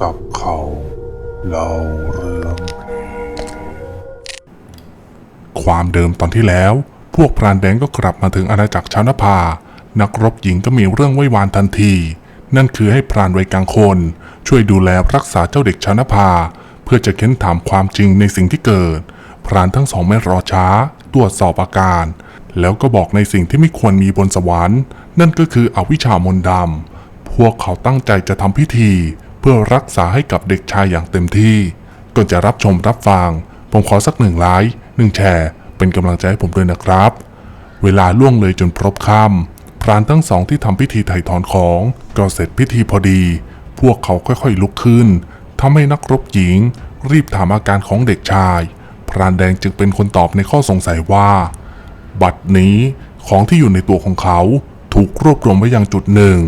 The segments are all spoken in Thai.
จับเขาเล่าเรื่อง ความเดิมตอนที่แล้ว พวกพรานแดงก็กลับมาถึงอาณาจักรชาวนภา นักรบหญิงก็มีเรื่องไว้วานทันที นั่นคือให้พรานไวกลางคน ช่วยดูแลรักษาเจ้าเด็กชาวนภา เพื่อจะเค้นถามความจริงในสิ่งที่เกิด พรานทั้งสองไม่รอช้า ตรวจสอบอาการ แล้วก็บอกในสิ่งที่ไม่ควรมีบนสวรรค์ นั่นก็คืออวิชามนดำพวกเขาตั้งใจจะทำพิธี พื่อรักษาให้กับเด็กชายอย่างเต็มที่ก่อนจะรับชมรับฟัง ผมขอสักหนึ่งไลค์หนึ่งแชร์ เป็นกำลังใจให้ผมด้วยนะครับ เวลาล่วงเลยจนพรบค่ำพรานทั้งสองที่ทำพิธีไถ่ถอนของก็เสร็จพิธีพอดี พวกเขาค่อยๆลุกขึ้นทำให้นักรบหญิง รีบถามอาการของเด็กชาย พรานแดงจึงเป็นคนตอบในข้อสงสัยว่า บัดนี้ของที่อยู่ในตัวของเขาถูกรวบรวมไว้ยังจุดหนึ่ง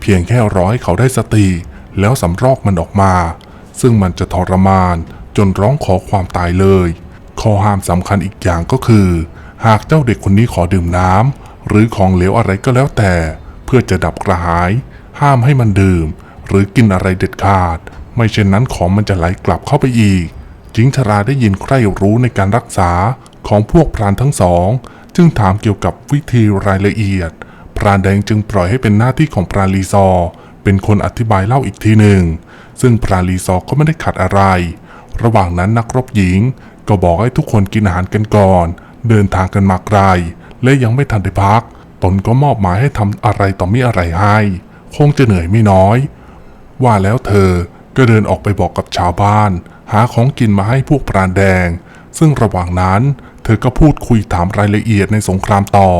เพียงแค่รอให้เขาได้สติ แล้วสำรอกมันออกมา ซึ่งมันจะทรมานจนร้องขอความตายเลย ข้อห้ามสำคัญอีกอย่างก็คือ หากเจ้าเด็กคนนี้ขอดื่มน้ำหรือของเหลวอะไรก็แล้วแต่ เพื่อจะดับกระหาย ห้ามให้มันดื่ม หรือกินอะไรเด็ดขาด ไม่เช่นนั้นของมันจะไหลกลับเข้าไปอีกหญิงชราได้ยินใคร่รู้ในการรักษาของพวกพรานทั้งสอง จึงถามเกี่ยวกับวิธีรายละเอียด พรานแดงจึงปล่อยให้เป็นหน้าที่ของพรานลีซอ เป็นคนอธิบายเล่าอีกทีหนึ่ง ซึ่งพรานลีซอก็ไม่ได้ขัดอะไร ระหว่างนั้นนักรบหญิง ก็บอกให้ทุกคนกินอาหารกันก่อน เดินทางกันมาไกล และยังไม่ทันได้พัก ตนก็มอบหมายให้ทำอะไรต่อมีอะไรให้ คงจะเหนื่อยไม่น้อย ว่าแล้วเธอก็เดินออกไปบอกกับชาวบ้าน หาของกินมาให้พวกปราณแดง ซึ่งระหว่างนั้น เธอก็พูดคุยถามรายละเอียดในสงครามต่อ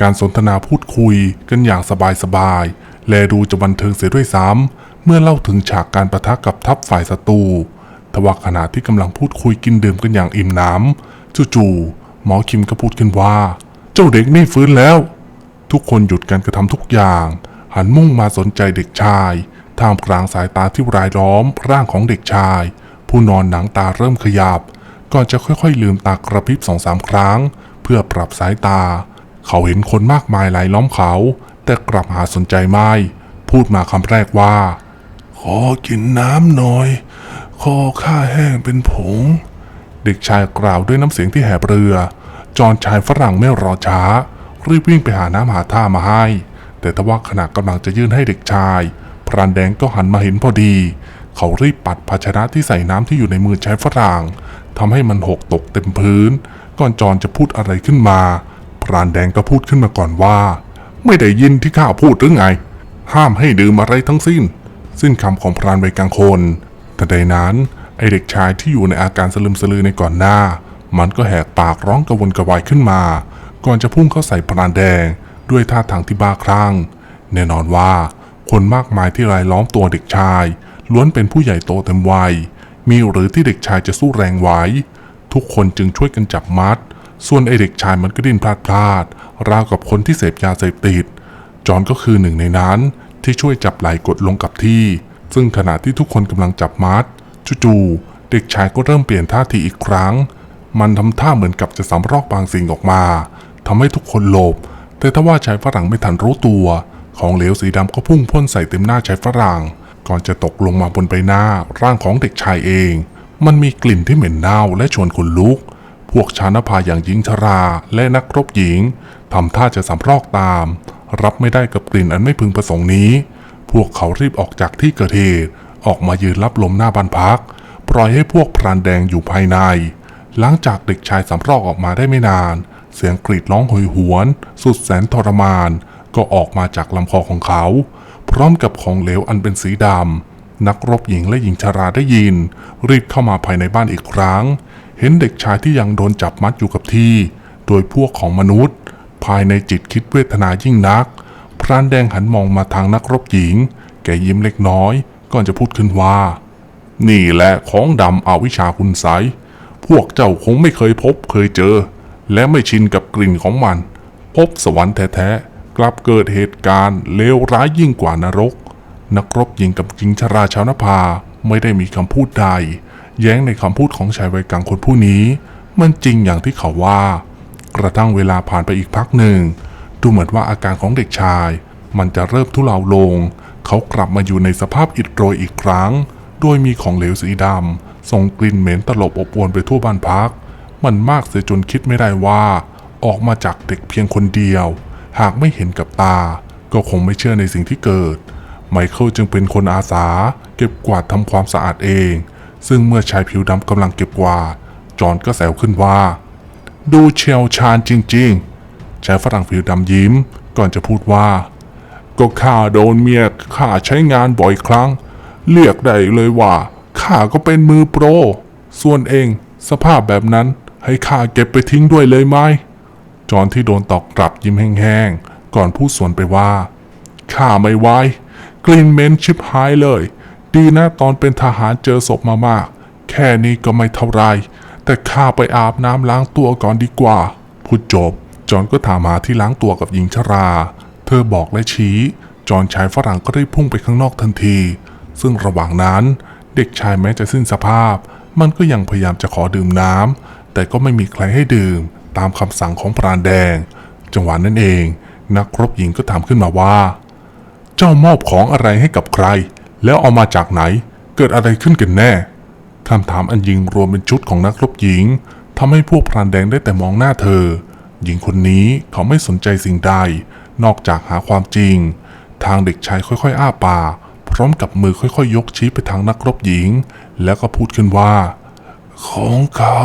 การสนทนาพูดคุยกันอย่างสบายๆ และดูจะบันเทิงเสียด้วยซ้ำเมื่อเล่าถึงฉากการประทะกับทัพฝ่ายศัตรูทว่าขณะที่กำลังพูดคุยกินดื่มกันอย่างอิ่มหน้ำจู่ๆหมอคิมก็พูดขึ้นว่า เจ้าเด็กนี่ฟื้นแล้ว ทุกคนหยุดการกระทำทุกอย่าง หันมุ่งมาสนใจเด็กชาย ท่ามกลางสายตาที่รายล้อมร่างของเด็กชาย ผู้นอนหนังตาเริ่มขยับก่อนจะค่อยๆ ลืมตากระพริบสองสามครั้ง เพื่อปรับสายตา เขาเห็นคนมากมายหลายล้อมเขา แต่กลับหาสนใจไม่ พูดมาคำแรกว่า ขอกินน้ำหน่อย คอข้าแห้งเป็นผง เด็กชายกล่าวด้วยน้ำเสียงที่แหบเรือ จอนชายฝรั่งไม่รอช้า รีบวิ่งไปหาน้ำหาท่ามาให้ แต่ทว่าขณะกำลังจะยื่นให้เด็กชาย พรานแดงก็หันมาเห็นพอดี เขารีบปัดภาชนะที่ใส่น้ำที่อยู่ในมือชายฝรั่งทำให้มันหกตกเต็มพื้น ก่อนจอนจะพูดอะไรขึ้นมา พรานแดงก็พูดขึ้นมาก่อนว่า ไม่ได้ยินที่ข้าพูดหรือไง ห้ามให้ดื่มอะไรทั้งสิ้น สิ้นคำของพรานวัยกลางคน แต่ใดนั้น ไอเด็กชายที่อยู่ในอาการสลึมสลือในก่อนหน้า มันก็แหกปากร้องกระวนกระวายขึ้นมา ก่อนจะพุ่งเข้าใส่พรานแดง ด้วยท่าทางที่บ้าคลั่ง แน่นอนว่า คนมากมายที่รายล้อมตัวเด็กชาย ล้วนเป็นผู้ใหญ่โตเต็มวัย มีหรือที่เด็กชายจะสู้แรงไหวทุกคนจึงช่วยกันจับมัด ส่วนไอเด็กชายมันก็ดิ้นพลาดพลาดราวกับคนที่เสพยาเสพติด จอนก็คือหนึ่งในนั้นที่ช่วยจับไหล่กดลงกับที่ ซึ่งขณะที่ทุกคนกำลังจับมัดจู่ๆเด็กชายก็เริ่มเปลี่ยนท่าทีอีกครั้ง มันทำท่าเหมือนกับจะสำรอกบางสิ่งออกมาทำให้ทุกคนหลบ แต่ถ้าว่าชายฝรั่งไม่ทันรู้ตัว ของเหลวสีดำก็พุ่งพ่นใส่เต็มหน้าชายฝรั่ง ก่อนจะตกลงมาบนใบหน้าร่างของเด็กชายเอง มันมีกลิ่นที่เหม็นเน่าและชวนขนลุก พวกชานภาอย่างหญิงชราและนักรบหญิงทำท่าจะสำรอกตาม รับไม่ได้กับกลิ่นอันไม่พึงประสงค์นี้ พวกเขารีบออกจากที่เกิดเหตุออกมายืนรับลมหน้าบ้านพัก ปล่อยให้พวกพรานแดงอยู่ภายใน หลังจากเด็กชายสำรอกออกมาได้ไม่นาน เสียงกรีดร้องโหยหวน สุดแสนทรมาน ก็ออกมาจากลำคอของเขา พร้อมกับของเหลวอันเป็นสีดำนักรบหญิงและหญิงชราได้ยิน รีบเข้ามาภายในบ้านอีกครั้ง เห็นเด็กชายที่ยังโดนจับมัดอยู่กับที่ โดยพวกของมนุษย์ ภายในจิตคิดเวทนายิ่งนัก พรานแดงหันมองมาทางนักรบหญิง แกยิ้มเล็กน้อย ก่อนจะพูดขึ้นว่า นี่แหละของดำอาวิชาคุณไสพวกเจ้าคงไม่เคยพบเคยเจอ และไม่ชินกับกลิ่นของมัน พบสวรรค์แท้ๆ กลับเกิดเหตุการณ์เลวร้ายยิ่งกว่านรก นักรบหญิงกับหญิงชราชาวนภาไม่ได้มีคำพูดใด แย้งในคำพูดของชายวัยกลางคนผู้นี้ มันจริงอย่างที่เขาว่า กระทั่งเวลาผ่านไปอีกพักหนึ่ง ดูเหมือนว่าอาการของเด็กชาย มันจะเริ่มทุเลาลง เขากลับมาอยู่ในสภาพอิดโรยอีกครั้ง โดยมีของเหลวสีดำส่งกลิ่นเหม็นตลบอบอวนไปทั่วบ้านพัก มันมากเสียจนคิดไม่ได้ว่า ออกมาจากเด็กเพียงคนเดียว หากไม่เห็นกับตา ก็คงไม่เชื่อในสิ่งที่เกิดไมเคิลจึงเป็นคนอาสา เก็บกวาดทำความสะอาดเอง ซึ่งเมื่อชายผิวดำกำลังเก็บกวาดจอห์นก็แซวขึ้นว่า ดูเชียวชาญจริงๆชายฝรั่งผิวดำยิ้มก่อนจะพูดว่า ก็ข้าโดนเมียข้าใช้งานบ่อยครั้ง เรียกได้เลยว่าข้าก็เป็นมือโปร ส่วนเองสภาพแบบนั้นให้ข้าเก็บไปทิ้งด้วยเลยไหมจอนที่โดนตอกกลับยิ้มแห้งๆ ก่อนพูดสวนไปว่าข้าไม่ไหวกลิ่นเหม็นชิบหายเลย ดีนะตอนเป็นทหารเจอศพมามาก แค่นี้ก็ไม่เท่าไร แต่ข้าไปอาบน้ำล้างตัวก่อนดีกว่า พูดจบ จอนก็ถามหาที่ล้างตัวกับหญิงชรา เธอบอกและชี้ จอนชายฝรั่งก็ได้พุ่งไปข้างนอกทันที ซึ่งระหว่างนั้น เด็กชายแม้จะสิ้นสภาพ มันก็ยังพยายามจะขอดื่มน้ำแต่ก็ไม่มีใครให้ดื่ม ตามคำสั่งของพรานแดง จังหวะนั้นเอง นักรบหญิงก็ถามขึ้นมาว่า เจ้ามอบของอะไรให้กับใคร แล้วเอามาจากไหน เกิดอะไรขึ้นกันแน่คำถามอันยิงรวมเป็นชุดของนักรบหญิงทำให้พวกพรานแดงได้แต่มองหน้าเธอ หญิงคนนี้เขาไม่สนใจสิ่งใด นอกจากหาความจริง ทางเด็กชายค่อยๆ อ้าปากพร้อมกับมือค่อยๆ ยกชี้ไปทางนักรบหญิง แล้วก็พูดขึ้นว่า ของเขา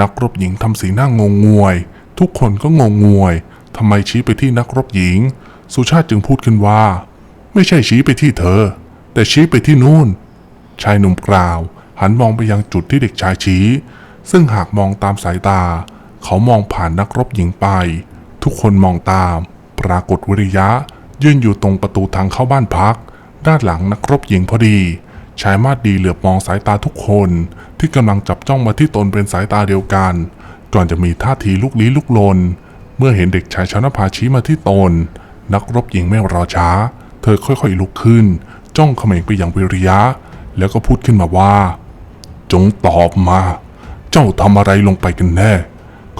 นักรบหญิงทำสีหน้างงงวย ทุกคนก็งงงวยทำไมชี้ไปที่นักรบหญิง สุชาติจึงพูดขึ้นว่า ไม่ใช่ชี้ไปที่เธอ แต่ชี้ไปที่นู่น ชายหนุ่มกล่าว หันมองไปยังจุดที่เด็กชายชี้ ซึ่งหากมองตามสายตา เขามองผ่านนักรบหญิงไป ทุกคนมองตาม ปรากฏวิริยะ ยืนอยู่ตรงประตูทางเข้าบ้านพัก ด้านหลังนักรบหญิงพอดีชายมาดดีเหลือบมองสายตาทุกคน ที่กำลังจับจ้องมาที่ตนเป็นสายตาเดียวกัน ก่อนจะมีท่าทีลุกลี้ลุกลน เมื่อเห็นเด็กชายชนภาชี้มาที่ตน นักรบหญิงไม่รอช้า เธอค่อยๆลุกขึ้น จ้องเขม็งไปยังวิริยะ แล้วก็พูดขึ้นมาว่า จงตอบมา เจ้าทำอะไรลงไปกันแน่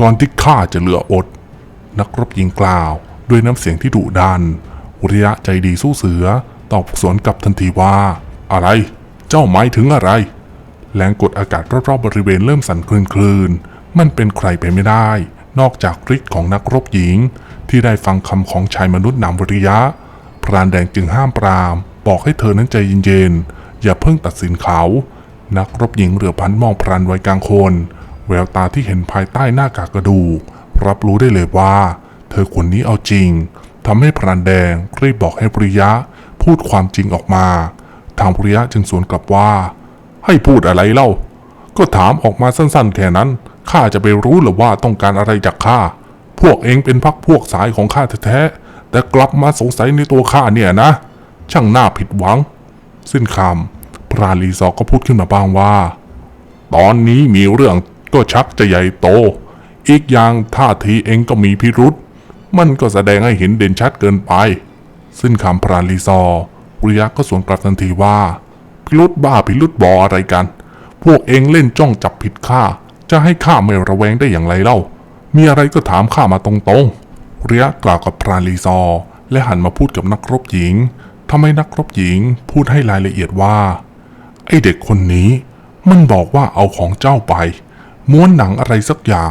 ก่อนที่ข้าจะเหลืออด นักรบหญิงกล่าว ด้วยน้ำเสียงที่ดุดันวิริยะใจดีสู้เสือ ตอบสวนกลับทันทีว่า อะไร เจ้าหมายถึงอะไร แรงกดอากาศรอบๆบริเวณเริ่มสั่นคลืนๆมันเป็นใครไปไม่ได้ นอกจากฤทธิ์ของนักรบหญิง ที่ได้ฟังคำของชายมนุษย์นามวิริยะพรานแดงจึงห้ามปราม บอกให้เธอนั้นใจเย็นๆ อย่าเพิ่งตัดสินเขา นักรบหญิงเหลือพันมองพรานไว้กลางคน แววตาที่เห็นภายใต้หน้ากากกระดูก รับรู้ได้เลยว่า เธอคนนี้เอาจริงทำให้พรานแดงรีบบอกให้ปริยะ พูดความจริงออกมา ทางปริยะจึงสวนกลับว่า ให้พูดอะไรเล่า ก็ถามออกมาสั้นๆ แค่นั้น ข้าจะไปรู้หรือว่าต้องการอะไรจากข้า พวกเองเป็นพักพวกสายของข้าแท้ๆแต่กลับมาสงสัยในตัวข้าเนี่ยนะ ช่างน่าผิดหวัง สิ้นคำพระลีซอก็พูดขึ้นมาบ้างว่า ตอนนี้มีเรื่องก็ชักจะใหญ่โต อีกอย่างท่าทีเองก็มีพิรุษมันก็แสดงให้เห็นเด่นชัดเกินไป สิ้นคำพระลีซอร์ปุริยะก็สวนกลับทันทีว่า พิรุษบ้าพิรุษบออะไรกัน พวกเองเล่นจ้องจับผิดข้าจะให้ข้าไม่ระแวงได้อย่างไรเล่า มีอะไรก็ถามข้ามาตรงๆเรียะกล่าวกับพรานลีซอ และหันมาพูดกับนักรบหญิงำให้นักรบหญิงพูดให้รายละเอียดว่า ไอเด็กคนนี้มันบอกว่าเอาของเจ้าไป ม้วนหนังอะไรสักอย่าง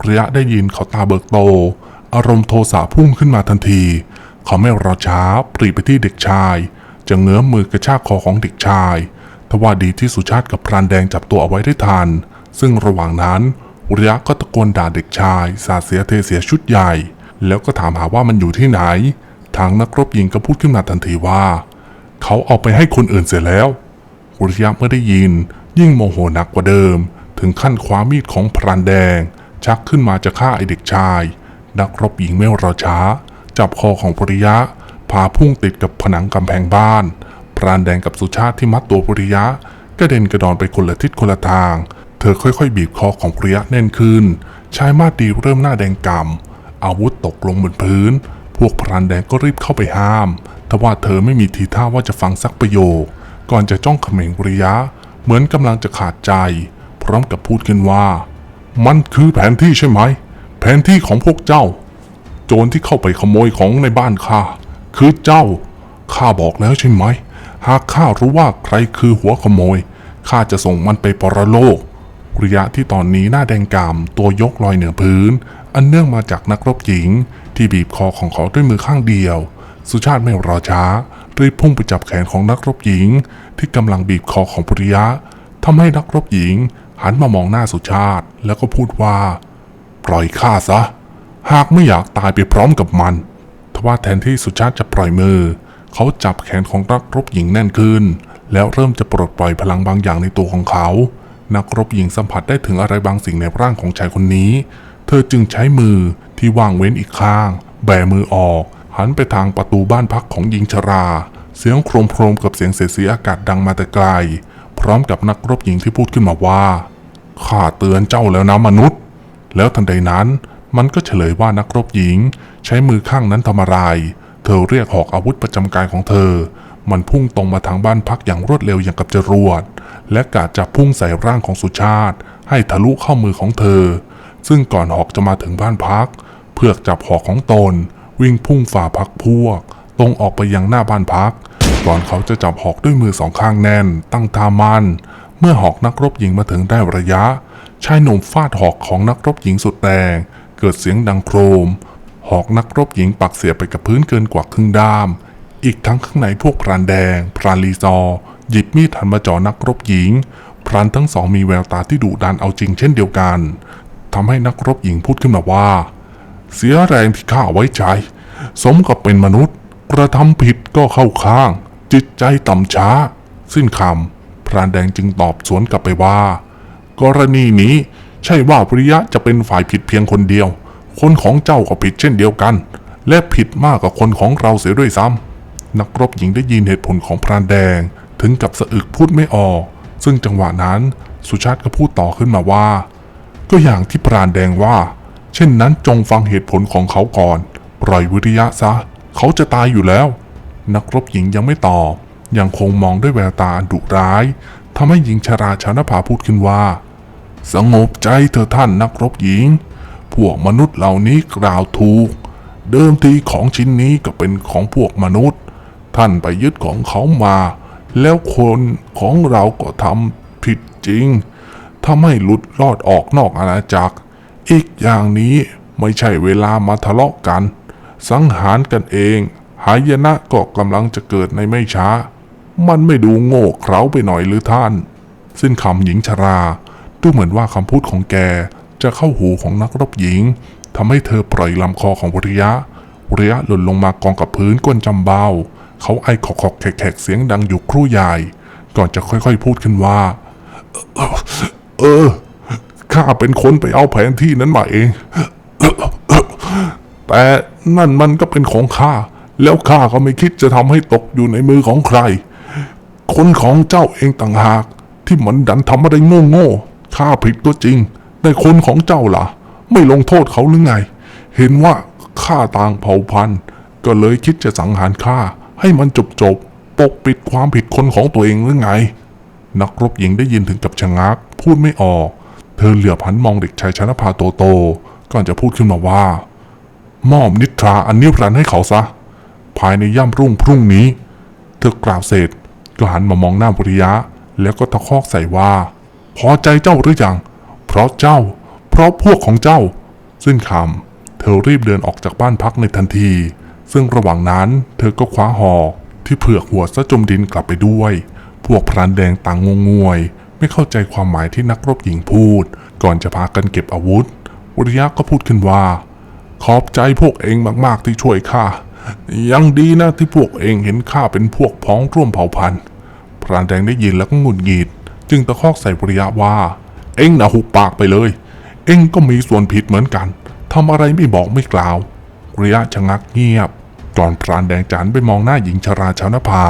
เรียะได้ยินเขาตาเบิกโต อารมณ์โทสะพุ่งขึ้นมาทันที เขาไม่รอช้าปรีไปที่เด็กชาย จะเงื้อมมือกระชากคอของเด็กชายทว่าดีที่สุชาติกับพรานแดงจับตัวเอาไว้ได้ทัน ซึ่งระหว่างนั้นอุริยะก็ตะโกนด่าเด็กชาย สาเสียเทเสียชุดใหญ่ แล้วก็ถามหาว่ามันอยู่ที่ไหน ทางนักรบหญิงก็พูดขึ้นมาทันทีว่า เขาเอาไปให้คนอื่นเสียแล้วอุริยะเมื่อได้ยิน ยิ่งโมโหหนักกว่าเดิม ถึงขั้นคว้ามีดของพรานแดง ชักขึ้นมาจะฆ่าไอเด็กชาย นักรบหญิงไม่รอช้า จับคอของปริยะ พาพุ่งติดกับผนังกำแพงบ้าน พรานแดงกับสุชาติที่มัดตัวปริยะกระเด็นกระดอนไปคนละทิศคนละทาง เธอค่อยๆ บีบคอของปริยะแน่นขึ้นชายมาดดีเริ่มหน้าแดงกำอาวุธตกลงบนพื้น พวกพรานแดงก็รีบเข้าไปห้าม ทว่าเธอไม่มีทีท่าว่าจะฟังสักประโยค ก่อนจะจ้องเขม็งปริยะ เหมือนกำลังจะขาดใจ พร้อมกับพูดขึ้นว่า มันคือแผนที่ใช่ไหม แผนที่ของพวกเจ้า โจรที่เข้าไปขโมยของในบ้านข้าคือเจ้าข้าบอกแล้วใช่ไหม หากข้ารู้ว่าใครคือหัวขโมยข้าจะส่งมันไปปรโลกระยะที่ตอนนี้หน้าแดงกามตัวยกลอยเหนือพื้น อันเนื่องมาจากนักรบหญิง ที่บีบคอของเขาด้วยมือข้างเดียว สุชาติไม่รอช้ารีบพุ่งไปจับแขนของนักรบหญิง ที่กำลังบีบคอของปริยะทำให้นักรบหญิง หันมามองหน้าสุชาติ แล้วก็พูดว่า ปล่อยข้าซะ หากไม่อยากตายไปพร้อมกับมันทว่าแทนที่สุชาติจะปล่อยมือ เขาจับแขนของนักรบหญิงแน่นขึ้น แล้วเริ่มจะปลดปล่อยพลังบางอย่างในตัวของเขา นักรบหญิงสัมผัสได้ถึงอะไรบางสิ่งในร่างของชายคนนี้ เธอจึงใช้มือ ที่วางเว้นอีกข้าง แบมือออก หันไปทางประตูบ้านพักของหญิงชรา เสียงโครมโครมกับเสียงเสียสีอากาศดังมาแต่ไกล พร้อมกับนักรบหญิงที่พูดขึ้นมาว่าข้าเตือนเจ้าแล้วนะมนุษย์ แล้วทันใดนั้น มันก็เฉลยว่านักรบหญิง ใช้มือข้างนั้นทำอะไร เธอเรียกหอกอาวุธประจำกายของเธอ มันพุ่งตรงมาทางบ้านพักอย่างรวดเร็วอย่างกับจรวด และกาจะพุ่งใส่ร่างของสุชาติ ให้ทะลุเข้ามือของเธอ ซึ่งก่อนหอกจะมาถึงบ้านพักเพื่อกจับหอกของตน วิ่งพุ่งฝ่าพักพวก ตรงออกไปยังหน้าบ้านพักก่อนเขาจะจับหอกด้วยมือสองข้างแน่น ตั้งทามัน เมื่อหอกนักรบหญิงมาถึงได้ระยะ ชายหนุ่มฟาดหอกของนักรบหญิงสุดแรง เกิดเสียงดังโครม หอกนักรบหญิงปักเสียไปกับพื้นเกินกว่าครึ่งด้าม อีกทั้งข้างในพวกพรานแดง พรานลีซอ หยิบมีดหันมาจ่อนักรบหญิง พรานทั้งสองมีแววตาที่ดุดันเอาจริงเช่นเดียวกันทำให้นักรบหญิงพูดขึ้นมาว่า เสียแรงที่ข้าไว้ใจ สมกับเป็นมนุษย์ กระทำผิดก็เข้าข้าง จิตใจต่ำช้า สิ้นคำพรานแดงจึงตอบสวนกลับไปว่า กรณีนี้ใช่ว่าปริยะจะเป็นฝ่ายผิดเพียงคนเดียว คนของเจ้าก็ผิดเช่นเดียวกัน และผิดมากกว่าคนของเราเสียด้วยซ้ำนักรบหญิงได้ยินเหตุผลของพรานแดงถึงกับสะอึกพูดไม่ออก ซึ่งจังหวะนั้นสุชาติก็พูดต่อขึ้นมาว่า ก็อย่างที่พรานแดงว่า เช่นนั้นจงฟังเหตุผลของเขาก่อน ปล่อยวิริยะซะ เขาจะตายอยู่แล้ว นักรบหญิงยังไม่ตอบ ยังคงมองด้วยแววตาอันดุร้ายทำให้หญิงชราชานภาพูดขึ้นว่า สงบใจเถอท่านนักรบหญิง พวกมนุษย์เหล่านี้กล่าวถูก เดิมทีของชิ้นนี้ก็เป็นของพวกมนุษย์ ท่านไปยึดของเขามา แล้วคนของเราก็ทำผิดจริงทำให้หลุดรอดออกนอกอาณาจักร อีกอย่างนี้ไม่ใช่เวลามาทะเลาะกัน สังหารกันเอง หายนะก็กำลังจะเกิดในไม่ช้า มันไม่ดูโง่เขลาไปหน่อยหรือท่าน สิ้นคำหญิงชรา ดูเหมือนว่าคำพูดของแกจะเข้าหูของนักรบหญิงทำให้เธอปล่อยลำคอของวริยะวริยะหล่นลงมากองกับพื้นก้นจำเบาเขาไอขอกๆแขกๆเสียงดังอยู่ครู่ใหญ่ ก่อนจะค่อยๆพูดขึ้นว่า เออ ข้าเป็นคนไปเอาแผนที่นั้นมาเอง แต่นั่นมันก็เป็นของข้า แล้วข้าก็ไม่คิดจะทำให้ตกอยู่ในมือของใคร คนของเจ้าเองต่างหาก ที่มันดันทำอะไรโง่โง่ๆข้าผิดก็จริง แต่คนของเจ้าล่ะ ไม่ลงโทษเขาหรือไง เห็นว่าข้าต่างเผ่าพันธุ์ ก็เลยคิดจะสังหารข้าให้มันจบจบๆปกปิดความผิดคนของตัวเองหรือไง นักรบหญิงได้ยินถึงกับชะงัก พูดไม่ออก เธอเหลือบหันมองเด็กชายชนภาโตโต ก่อนจะพูดขึ้นมาว่า มอบนิทราอันนิรันดร์ให้เขาซะ ภายในย่ำรุ่งพรุ่งนี้ เธอกล่าวเสร็จก็หันมามองหน้าบริยะ แล้วก็ตะคอกใส่ว่า พอใจเจ้าหรือยัง เพราะเจ้า เพราะพวกของเจ้า สิ้นคำเธอรีบเดินออกจากบ้านพักในทันที ซึ่งระหว่างนั้นเธอก็คว้าหอกที่เผือกหัวซะจมดินกลับไปด้วย พวกพรานแดงต่างงงงวย ไม่เข้าใจความหมายที่นักรบหญิงพูด ก่อนจะพากันเก็บอาวุธวริยะก็พูดขึ้นว่า ขอบใจพวกเองมาก ๆ ที่ช่วยข้า ยังดีนะที่พวกเองเห็นข้าเป็นพวกพ้องร่วมเผ่าพันธุ์ พรานแดงได้ยินแล้วก็หงุดหงิด จึงตะคอกใส่วริยะว่า เอ็งนะหุบปากไปเลย เอ็งก็มีส่วนผิดเหมือนกัน ทำอะไรไม่บอกไม่กล่าววริยะชะงักเงียบ ก่อนพรานแดงจานไปมองหน้าหญิงชราชาวนภา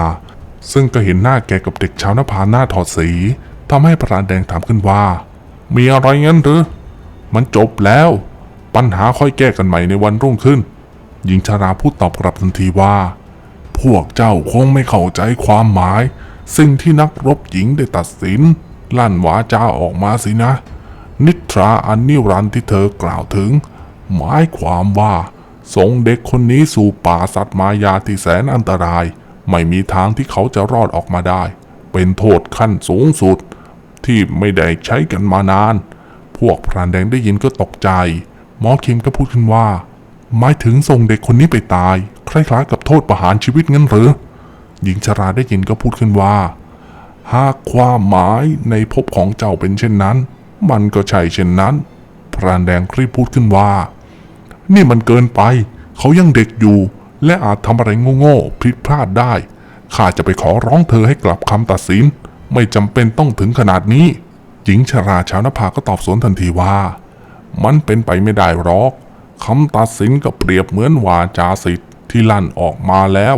ซึ่งก็เห็นหน้าแกกับเด็กชาวนภาหน้าถอดสี ทำให้พรานแดงถามขึ้นว่า มีอะไรงั้นหรือ มันจบแล้ว ปัญหาค่อยแก้กันใหม่ในวันรุ่งขึ้น หญิงชาราพูดตอบกลับทันทีว่า พวกเจ้าคงไม่เข้าใจความหมาย สิ่งที่นักรบหญิงได้ตัดสิน ลั่นวาจาออกมาสินะ นิทราอันนิรันดร์ที่เธอกล่าวถึง หมายความว่าส่งเด็กคนนี้สู่ป่าสัตว์มายาที่แสนอันตราย ไม่มีทางที่เขาจะรอดออกมาได้ เป็นโทษขั้นสูงสุด ที่ไม่ได้ใช้กันมานาน พวกพรานแดงได้ยินก็ตกใจ หมอคิมก็พูดขึ้นว่า หมายถึงส่งเด็กคนนี้ไปตาย คล้ายๆกับโทษประหารชีวิตงั้นหรือ หญิงชราได้ยินก็พูดขึ้นว่า หากความหมายในภพของเจ้าเป็นเช่นนั้น มันก็ใช่เช่นนั้น พรานแดงรีบพูดขึ้นว่า นี่มันเกินไป เขายังเด็กอยู่ และอาจทำอะไรโง่ๆผิดพลาดได้ข้าจะไปขอร้องเธอให้กลับคำตัดสิน ไม่จำเป็นต้องถึงขนาดนี้ หญิงชราชาวนภาก็ตอบสวนทันทีว่า มันเป็นไปไม่ได้หรอกคำตัดสินก็เปรียบเหมือนวาจาสิทธิ์ที่ลั่นออกมาแล้ว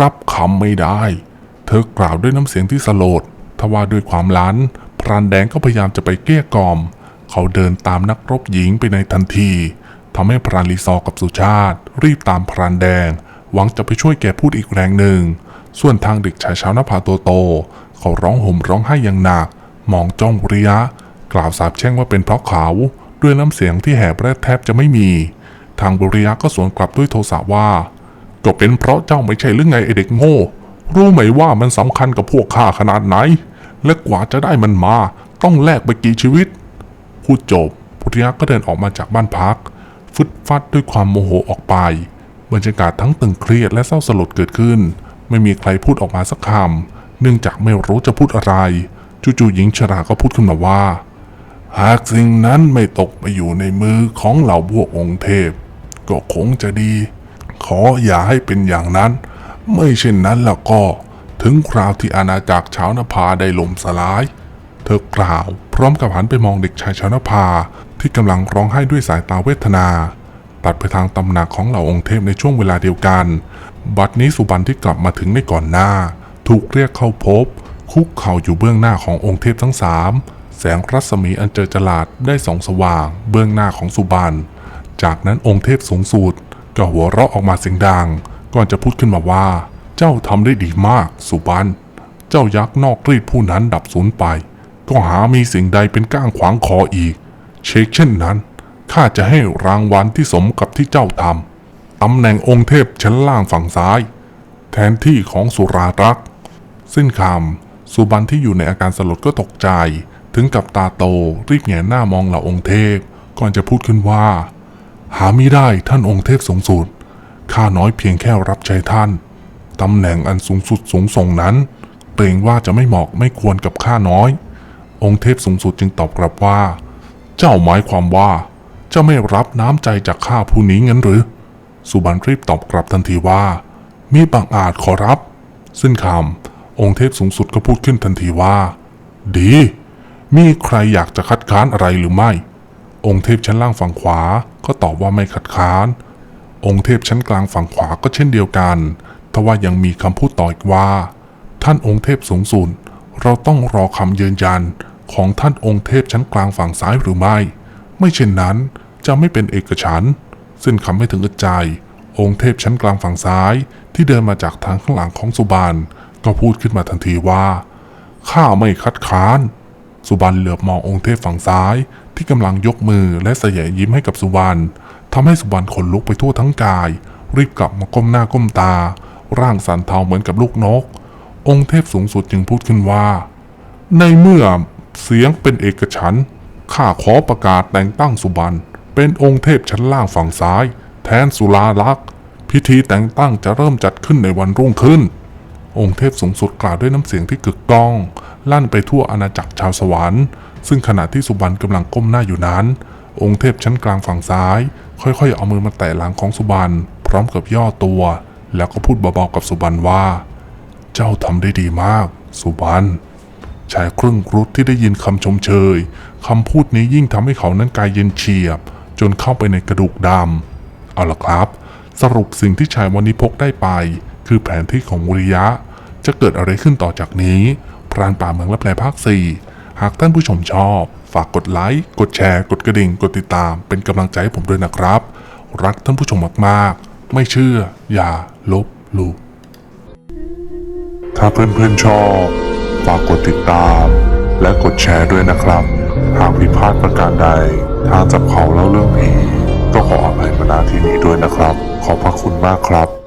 รับคำไม่ได้ เธอกล่าวด้วยน้ำเสียงที่สลดทว่าด้วยความล้านพรานแดงก็พยายามจะไปเกลี้ยกล่อม เขาเดินตามนักรบหญิงไปในทันทีทำให้พรานลีซอกับสุชาติ รีบตามพรานแดง หวังจะไปช่วยแกพูดอีกแรงหนึ่ง ส่วนทางเด็กชายชาวนาภาตัวโต เขาร้องห่มร้องไห้อย่างหนักมองจ้องวิริยะ กล่าวสาบแช่งว่าเป็นเพราะเขา ด้วยน้ำเสียงที่แหบแรดแทบจะไม่มี ทางบุริยะก็สวนกลับด้วยโทสะว่า ก็เป็นเพราะเจ้าไม่ใช่หรือไงไอเด็กโง่ รู้ไหมว่ามันสำคัญกับพวกข้าขนาดไหน และกว่าจะได้มันมา ต้องแลกไปกี่ชีวิต พูดจบปุริยะก็เดินออกมาจากบ้านพัก ฟึดฟัดด้วยความโมโหออกไป บรรยากาศทั้งตึงเครียดและเศร้าสลดเกิดขึ้น ไม่มีใครพูดออกมาสักคำ เนื่องจากไม่รู้จะพูดอะไร จู่ๆหญิงชราก็พูดขึ้นมาว่า หากสิ่งนั้นไม่ตกไปอยู่ในมือของเหล่าพวกองค์เทพ ก็คงจะดี ขออย่าให้เป็นอย่างนั้น ไม่เช่นนั้นแล้วก็ ถึงคราวที่อาณาจักรชาวนภาได้ล่มสลาย เธอกล่าว พร้อมกับหันไปมองเด็กชายชาวนภาที่กำลังร้องไห้ด้วยสายตาเวทนาตัดไปทางตำหนักของเหล่าองค์เทพในช่วงเวลาเดียวกัน บัดนี้สุบันที่กลับมาถึงในก่อนหน้า ถูกเรียกเข้าพบ คุกเข่าอยู่เบื้องหน้าขององค์เทพทั้งสามแสงรัศมีอันเจิดจลาดได้ส่องสว่าง เบื้องหน้าของสุบันจากนั้นองค์เทพสูงสุดก็หัวเราะออกมาเสียงดัง ก่อนจะพูดขึ้นมาว่า เจ้าทำได้ดีมากสุบันเจ้ายักษ์นอกรีดผู้นั้นดับสูญไป ก็หามีสิ่งใดเป็นก้างขวางคออีก เช็คเช่นนั้นข้าจะให้รางวัลที่สมกับที่เจ้าทำตำแหน่งองค์เทพชั้นล่างฝั่งซ้าย แทนที่ของสุรารักษ์ สิ้นคำสุบันที่อยู่ในอาการสลดก็ตกใจ ถึงกับตาโตรีบแหงหน้ามองเหล่าองค์เทพ ก่อนจะพูดขึ้นว่า หาไม่ได้ท่านองค์เทพสูงสุดข้าน้อยเพียงแค่รับใช้ท่านตำแหน่งอันสูงสุดสูงส่งนั้นเกรงว่าจะไม่เหมาะไม่ควรกับข้าน้อย องค์เทพสูงสุดจึงตอบกลับว่า เจ้าหมายความว่าเจ้าไม่รับน้ำใจจากข้าผู้นี้งั้นหรือ สุบันรีบตอบกลับทันทีว่า มีบางอาจขอรับซึ่งคำ องค์เทพสูงสุดก็พูดขึ้นทันทีว่า ดี มีใครอยากจะคัดค้านอะไรหรือไม่ องค์เทพชั้นล่างฝั่งขวาก็ตอบว่าไม่คัดค้าน องค์เทพชั้นกลางฝั่งขวาก็เช่นเดียวกันทว่ายังมีคำพูดต่ออีกว่า ท่านองค์เทพสูงสุดเราต้องรอคำยืนยันของท่านองค์เทพชั้นกลางฝั่งซ้ายหรือไม่ ไม่เช่นนั้นจะไม่เป็นเอกฉันท์ซึ่งคำไม่ถึงกระจายองค์เทพชั้นกลางฝั่งซ้ายที่เดินมาจากทางข้างหลังของสุบาน ก็พูดขึ้นมาทันทีว่าข้าไม่คัดค้าน สุบันเหลือบมององค์เทพฝั่งซ้าย ที่กำลังยกมือและเสยยิ้มให้กับสุบันทำให้สุบันขนลุกไปทั่วทั้งกาย รีบกลับมาก้มหน้าก้มตา ร่างสั่นเทาเหมือนกับลูกนก องค์เทพสูงสุดจึงพูดขึ้นว่า ในเมื่อเสียงเป็นเอกฉันข้าขอประกาศแต่งตั้งสุบันเป็นองค์เทพชั้นล่างฝั่งซ้าย แทนสุราลักษ์พิธีแต่งตั้งจะเริ่มจัดขึ้นในวันรุ่งขึ้น องค์เทพสูงสุดกล่าวด้วยน้ำเสียงที่กึกก้อง ลั่นไปทั่วอาณาจักรชาวสวรรค์ ซึ่งขณะที่สุบันกำลังก้มหน้าอยู่นั้น องค์เทพชั้นกลางฝั่งซ้าย ค่อยๆ เอามือมาแตะหลังของสุบันพร้อมกับย่อตัว แล้วก็พูดเบาๆกับสุบันว่า เจ้าทำได้ดีมาก สุบันชายครึ่งครุฑที่ได้ยินคำชมเชยคำพูดนี้ยิ่งทำให้เขานั้นกายเย็นเฉียบ จนเข้าไปในกระดูกดำเอาละครับ สรุปสิ่งที่ชายวันนี้พกได้ไป คือแผนที่ของวริยะ จะเกิดอะไรขึ้นต่อจากนี้พรานป่าเมืองและแปลภาค 4 หากท่านผู้ชมชอบ ฝากกดไลค์กดแชร์กดกระดิ่งกดติดตาม เป็นกำลังใจให้ผมด้วยนะครับ รักท่านผู้ชมมากๆ ไม่เชื่อ อย่าลบหลู่ถ้าเพื่อนๆชอบ ฝากกดติดตาม และกดแชร์ด้วยนะครับ หากผิดพลาดประการใด ทางจับเขาเล่าเรื่องผีก็ขออภัยมาณที่นี้ด้วยนะครับ ขอบพระคุณมากครับ